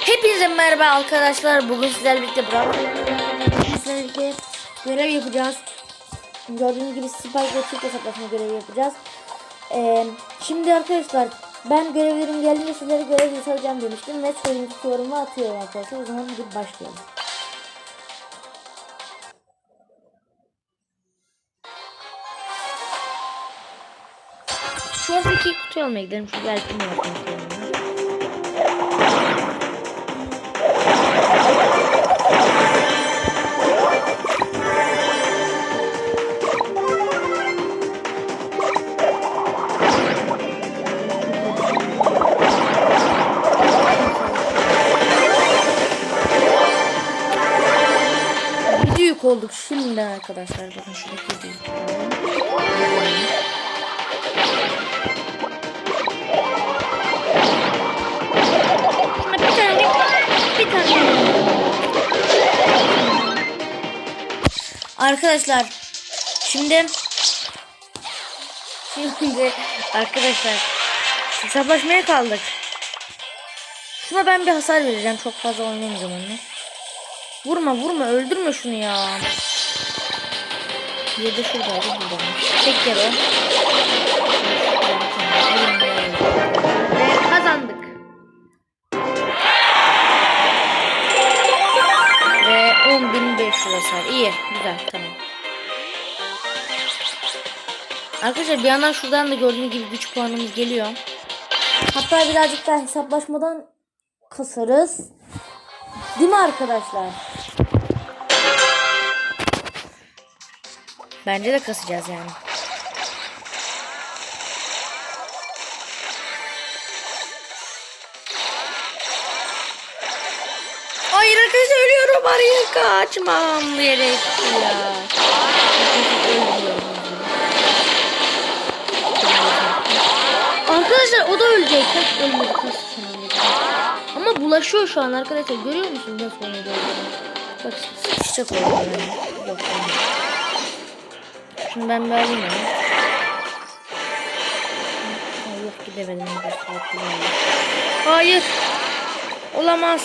Hepinize merhaba arkadaşlar. Bugün sizlerle birlikte bravo. Görev yapacağız. Gördüğünüz gibi Spike ve çift hesaplaşma görevi yapacağız. Ee, şimdi arkadaşlar ben görevlerim geldiğinde sizlere görev soracağım demiştim ve sorumlu yorumu atıyorum arkadaşlar. O zaman hadi başlayalım. Şu an iki kutu almaya gidelim. Şu belki mi yapmak arkadaşlar. Bakın şuradaki yük. Bir tane, bir tane. Arkadaşlar, şimdi şimdi arkadaşlar hesaplaşmaya kaldık. Şuna ben bir hasar vereceğim. Çok fazla oynamayacağım onu. Vurma vurma öldürme şunu ya. Yedi şuradaydı burada. Tek kere. Ve kazandık. Ve 10.500 hasar. İyi. Güzel. Tamam. Arkadaşlar bir yandan şuradan da gördüğünüz gibi güç puanımız geliyor. Hatta birazcık daha hesaplaşmadan kasarız. Değil mi arkadaşlar? Bence de kasacağız yani. Hayır arkadaşlar ölüyorum araya kaçmam gerekti ya. Arkadaşlar o da ölecek. Ölmedi saniye. Ama bulaşıyor şu an arkadaşlar. Görüyor musunuz nasıl oynuyor? Bak sıçacak oldu. Yok olmadı. Şimdi ben bir alayım Yok gidemedim. Hayır. Olamaz.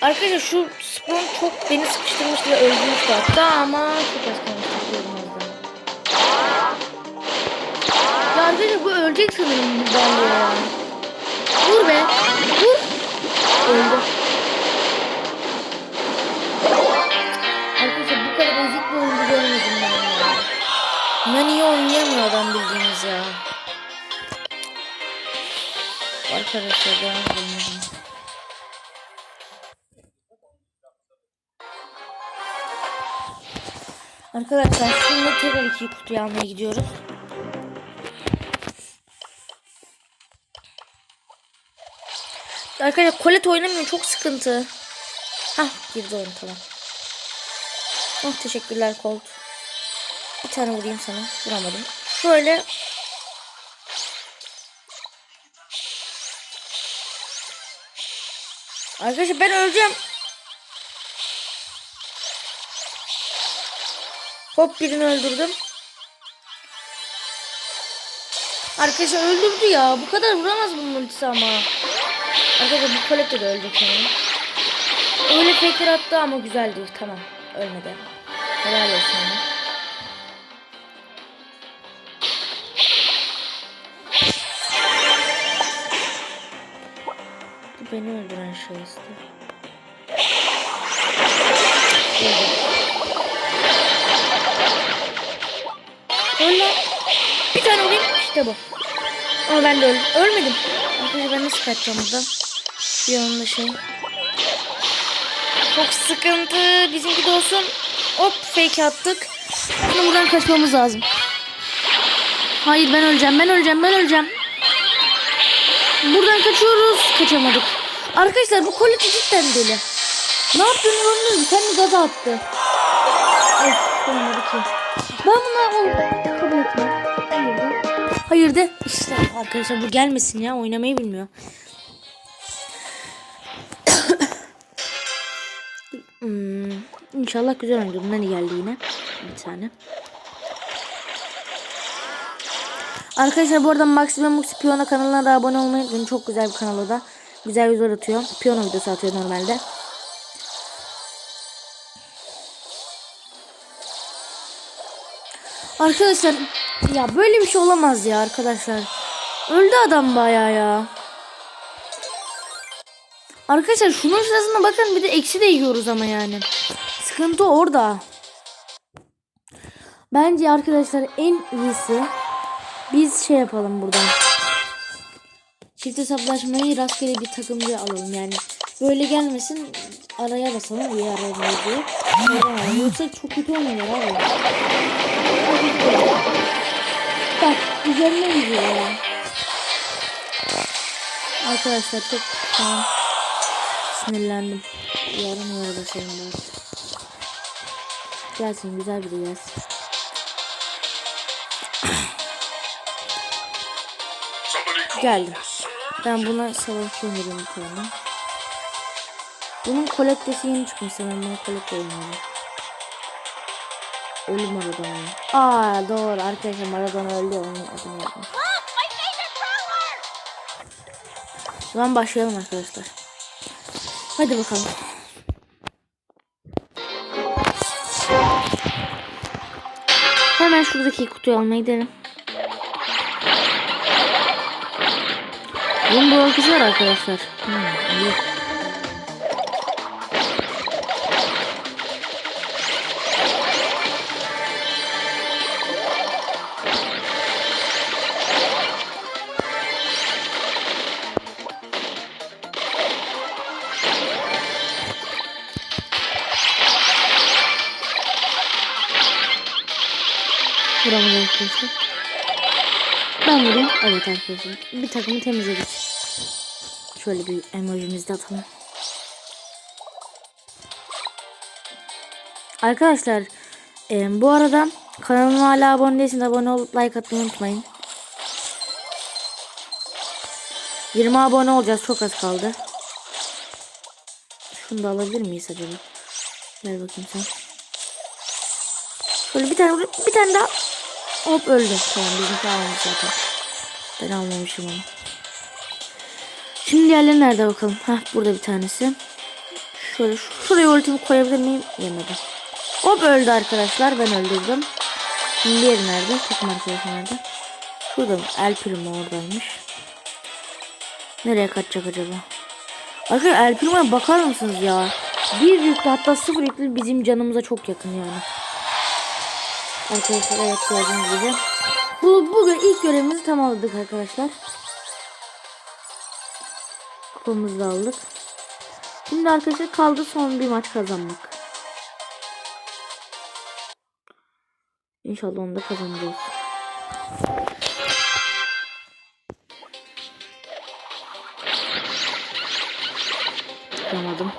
Arkadaşlar şu spawn çok beni sıkıştırmıştı ve öldürmüştü hatta ama çok az kalmıştı. Ya arkadaşlar bu ölecek sanırım buradan ya. Vur be. Ya. Arkadaşlar devam edelim. Arkadaşlar şimdi tekrar iki kutuyu almaya gidiyoruz. Arkadaşlar Colette oynamıyor çok sıkıntı. Hah girdi oyun tamam. Oh teşekkürler Colt. Bir tane vurayım sana. Vuramadım. Şöyle Arkadaşlar ben öleceğim. Hop birini öldürdüm. Arkadaşlar öldürdü ya. Bu kadar vuramaz bunun ultisi ama. Arkadaşlar bu kolekte de ölecek sanırım. Öyle faker attı ama güzeldi. Tamam. Ölmedi. Helal olsun ona. Beni öldüren şey işte. Öldü. Öyle. Bir tane vurayım. İşte bu. Ama ben de öldüm. Ölmedim. Arkadaşlar ben nasıl kaçacağım buradan? Bir yanında şey. Çok sıkıntı. Bizimki de olsun. Hop fake attık. Şimdi buradan kaçmamız lazım. Hayır ben öleceğim. Ben öleceğim. Ben öleceğim. Buradan kaçıyoruz. Kaçamadık. Arkadaşlar bu koleti cidden deli. Ne yaptığını bilmiyorum. Kendi gaza attı. Of olmadı ki. Ben buna ol kabul etmem. Hayır de. İşte arkadaşlar bu gelmesin ya. Oynamayı bilmiyor. hmm, inşallah güzel oynadı. Nani geldi yine. Bir tane. Arkadaşlar bu arada Maximum Piyona kanalına da abone olmayı unutmayın. Çok güzel bir kanal o da. Güzel yüzler atıyor. Piyano videosu atıyor normalde. Arkadaşlar ya böyle bir şey olamaz ya arkadaşlar. Öldü adam bayağı ya. Arkadaşlar şunun sırasına bakın bir de eksi de yiyoruz ama yani. Sıkıntı orada. Bence arkadaşlar en iyisi biz şey yapalım buradan. Çift hesaplaşmayı rastgele bir takımcı alalım yani. Böyle gelmesin araya basalım iyi araya diye. Yoksa çok kötü oynuyorlar abi. Bak üzerine gidiyor ya. Arkadaşlar çok tamam. Sinirlendim. Yarın öyle basalım bari. Gelsin güzel biri gelsin. Geldim. Ben buna savaş göndereyim bir tane. Bunun kolektesi yeni çıkmış sanırım. Ben kolekte oynayalım. Ölü Maradona. Aa doğru arkadaşlar Maradona öldü onun adını yapmış. Zaman başlayalım arkadaşlar. Hadi bakalım. Hemen şuradaki kutuyu almaya gidelim. Bunun bu örgüsü var arkadaşlar. Hmm, iyi. Vuramıyor arkadaşlar. Ben vurayım. Evet arkadaşlar. Bir takımı temizledik. Şöyle bir emojimizi de atalım. Arkadaşlar e, bu arada kanalıma hala abone değilseniz abone olup like atmayı unutmayın. 20 abone olacağız. Çok az kaldı. Şunu da alabilir miyiz acaba? Ver bakayım sen. Şöyle bir tane bir tane daha. Hop öldü. Tamam bizimki almış zaten. Ben almamışım onu. Şimdi diğerleri nerede bakalım. Hah burada bir tanesi. Şöyle şuraya ultimi koyabilir miyim? Yemedim. Hop öldü arkadaşlar. Ben öldürdüm. Şimdi diğeri nerede? Takım arkadaşı nerede? Şurada mı? El Primo oradaymış. Nereye kaçacak acaba? Arkadaşlar El Primo'ya bakar mısınız ya? Bir yüklü hatta sıfır yüklü bizim canımıza çok yakın yani. Arkadaşlar evet gördüğünüz gibi. Bu, bugün ilk görevimizi tamamladık arkadaşlar. Kupamızı aldık. Şimdi arkadaşlar kaldı son bir maç kazanmak. İnşallah onu da kazanacağız. Yapamadım.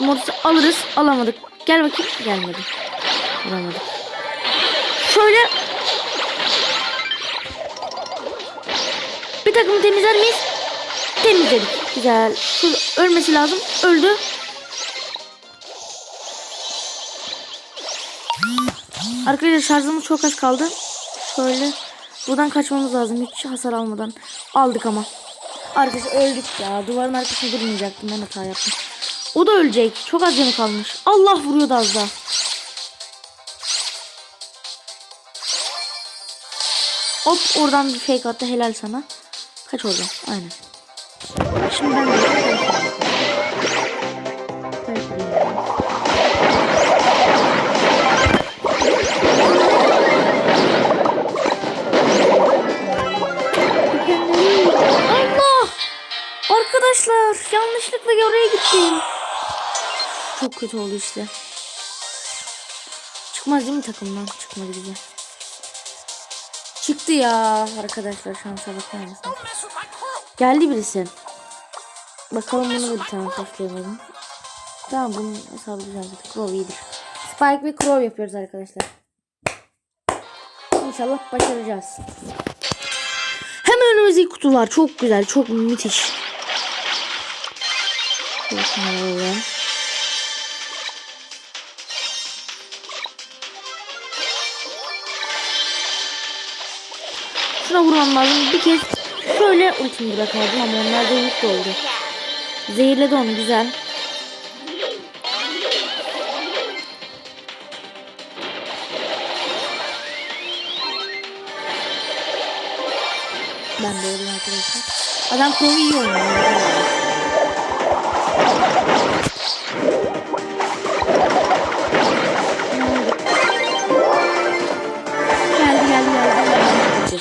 Mortis'i alırız. Alamadık. Gel bakayım. Gelmedi. Alamadık. Şöyle. Bir takımı temizler miyiz? Temizledik. Güzel. Şurada ölmesi lazım. Öldü. Arkadaşlar şarjımız çok az kaldı. Şöyle. Buradan kaçmamız lazım. Hiç hasar almadan. Aldık ama. Arkadaşlar öldük ya. Duvarın arkasında durmayacaktım. Ben hata yaptım. O da ölecek. Çok az canı kalmış. Allah vuruyordu az daha. Hop oradan bir fake attı. Helal sana. Kaç oradan. Aynen. Şimdi ben de Allah! Arkadaşlar yanlışlıkla oraya gittim. Çok kötü oldu işte. Çıkmaz değil mi takımdan? Çıkmadı güzel. Çıktı ya arkadaşlar şansa bakar mısınız? Geldi birisi. Bakalım bunu da bir tane taşlayalım. Tamam bunu hesaplayacağız zaten. Crow iyidir. Spike ve Crow yapıyoruz arkadaşlar. İnşallah başaracağız. Hemen önümüzde kutu var. Çok güzel. Çok müthiş. Şunları alalım. Şuna vurmam lazım. Bir kez şöyle ultimi bırakardım ama onlar da yük oldu. Zehirledi onu güzel. Ben de öyle arkadaşlar. Adam Crow'u iyi.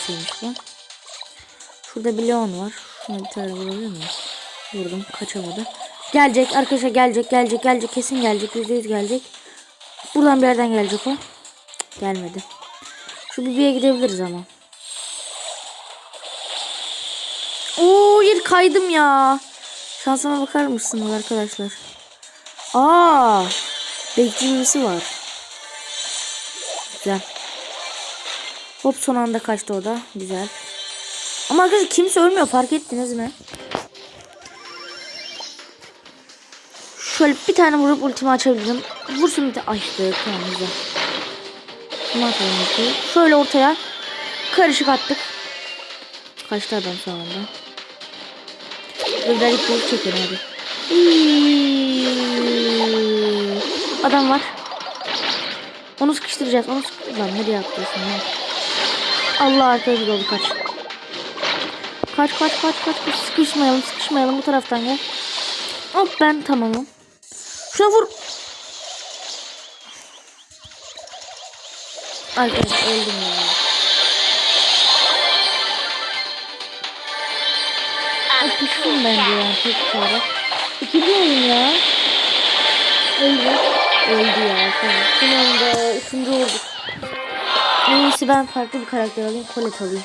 Bu. Şurada bir Leon var. Şuna bir tane vurabilir miyim? Vurdum kaçamadı. Gelecek arkadaşlar gelecek gelecek gelecek kesin gelecek yüzde yüz gelecek. Buradan bir yerden gelecek o. Gelmedi. Şu Bibi'ye gidebiliriz ama. Oo yer kaydım ya. Şansıma bakar mısınız arkadaşlar? Aa, bekçimisi var. Güzel. Hop son anda kaçtı o da. Güzel. Ama arkadaşlar kimse ölmüyor fark ettiniz mi? Şöyle bir tane vurup ultimi açabilirim. Vursun bir de açtı. Tamam güzel. Şunu atalım. Şöyle ortaya karışık attık. Kaçtı adam son anda. Özellik bulup çekelim hadi. Adam var. Onu sıkıştıracağız. Onu sık... Lan nereye atlıyorsun lan? Allah arkadaşı dolu kaç. Kaç kaç kaç kaç kaç. Sıkışmayalım sıkışmayalım bu taraftan gel. Hop ben tamamım. Şuna vur. Arkadaş öldüm ya. Yapıştım bence yani tek olarak. İkinci oyun ya. Öldü. Öldü ya. Tamam. Son anda üçüncü olduk. En ben farklı bir karakter alayım. Colette alayım.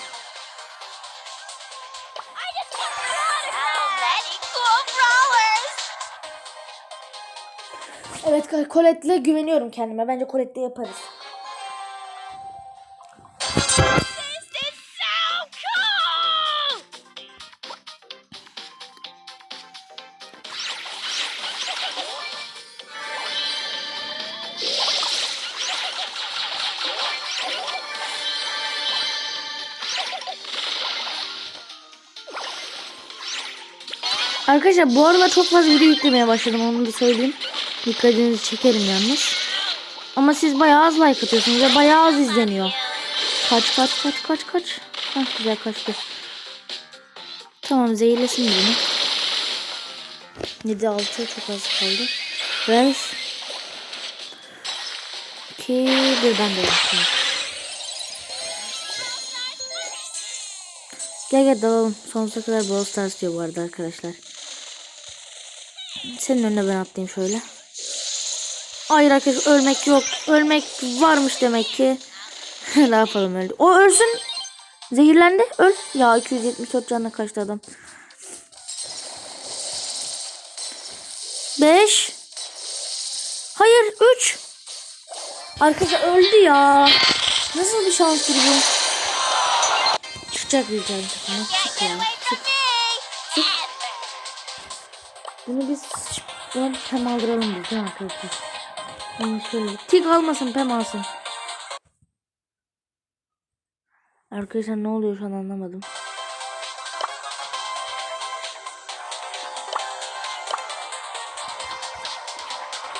Evet Colette'le güveniyorum kendime. Bence Colette'le yaparız. Arkadaşlar bu aralar çok fazla video yüklemeye başladım. Onu da söyleyeyim. Dikkatinizi çekerim yalnız. Ama siz bayağı az like atıyorsunuz ve bayağı az izleniyor. Kaç kaç kaç kaç kaç. Hah güzel kaçtı. Tamam zehirlesin beni. 7 6 çok az kaldı. 5 2 1 ben de yapayım. Gel gel dalalım. Sonsuza kadar Brawl Stars diyor bu arada arkadaşlar. Senin önüne ben atlayayım şöyle. Hayır arkadaşlar ölmek yok. Ölmek varmış demek ki. ne yapalım öldü. O ölsün. Zehirlendi. Öl. Ya 274 canına kaçtı adam. 5 Hayır 3 Arkadaşlar öldü ya. Nasıl bir şanstır bu? Çıkacak bir tane takımı. Çık ya. Bunu biz bir pem aldıralım biz değil mi arkadaşlar? Bunu şöyle. Tik almasın pem alsın. Arkadaşlar ne oluyor şu an anlamadım.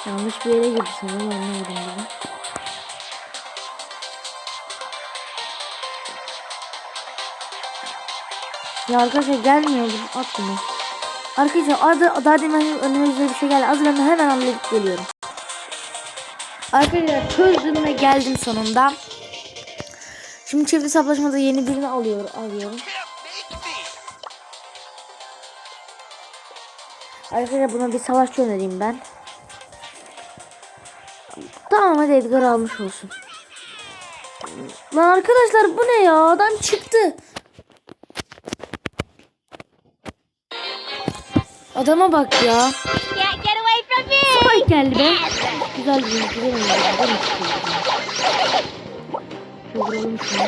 Yanlış bir yere girdi sanırım anlamadım bunu. Ya arkadaşlar gelmiyor at bunu. Arkadaşlar adı, daha demin önüme güzel bir şey geldi. Az ben hemen halledip geliyorum. Arkadaşlar çözdüm ve geldim sonunda. Şimdi çift hesaplaşmada yeni birini alıyor, alıyorum. Arkadaşlar buna bir savaşçı önereyim ben. Tamam hadi Edgar almış olsun. Lan arkadaşlar bu ne ya? Adam çıktı. Adama bak ya. Can't get away from me! Spike geldi be. Güzel bir güzel oynadı. Güzel bir şey. Şöyle vuralım şunu.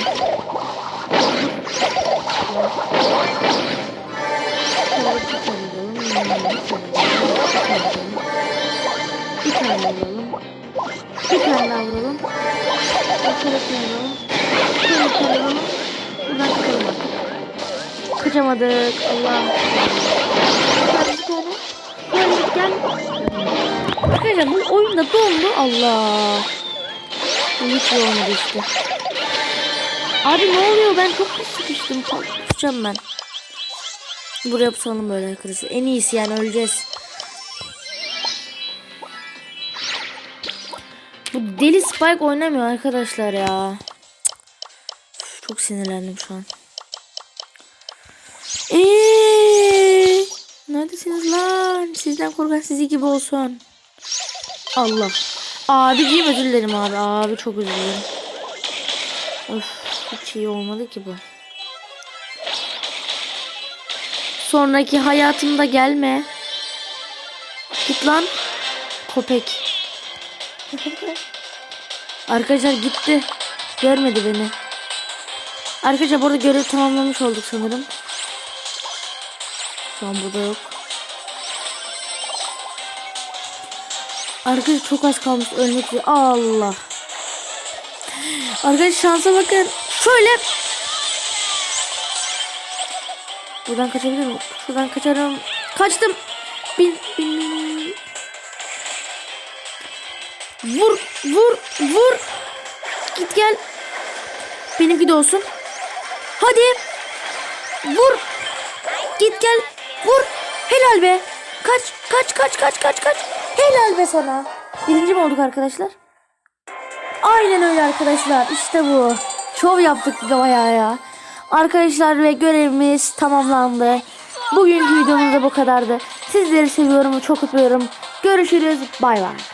Bir tane vuralım. Bir tane daha vuralım. Tane vuralım. Şöyle vuralım. Buradan kaçalım artık. Kaçamadık. Allah. Gel. Arkadaşlar bu oyunda dondu. Allah. Bu hiç iyi işte. Abi ne oluyor? Ben çok sıkıştım. Kusacağım ben. Buraya pusalım böyle arkadaşlar. En iyisi yani öleceğiz. Bu deli Spike oynamıyor arkadaşlar ya. Çok sinirlendim şu an. Eee, neredesiniz lan? Sizden korkan sizi gibi olsun. Allah. Abiciğim özür dilerim abi. Abi çok özür dilerim. Of, hiç iyi olmadı ki bu. Sonraki hayatımda gelme. Git lan. Köpek. Arkadaşlar gitti. Görmedi beni. Arkadaşlar burada görev tamamlamış olduk sanırım. Şu an burada yok. Arkadaşlar çok az kalmış ölmek üzere. Allah. Arkadaşlar şansa bakın. Şöyle. Buradan kaçabilir miyim? Şuradan kaçarım. Kaçtım. Bin, bin, bin. Vur, vur, vur. Git gel. Benimki de olsun. Hadi. Vur. Git gel. Vur. Helal be. Kaç, kaç, kaç, kaç, kaç, kaç. Helal be sana. Birinci mi olduk arkadaşlar? Aynen öyle arkadaşlar. İşte bu. Şov yaptık bayağı ya. Arkadaşlar ve görevimiz tamamlandı. Bugünkü videomuz da bu kadardı. Sizleri seviyorum, çok öpüyorum. Görüşürüz. Bay bay.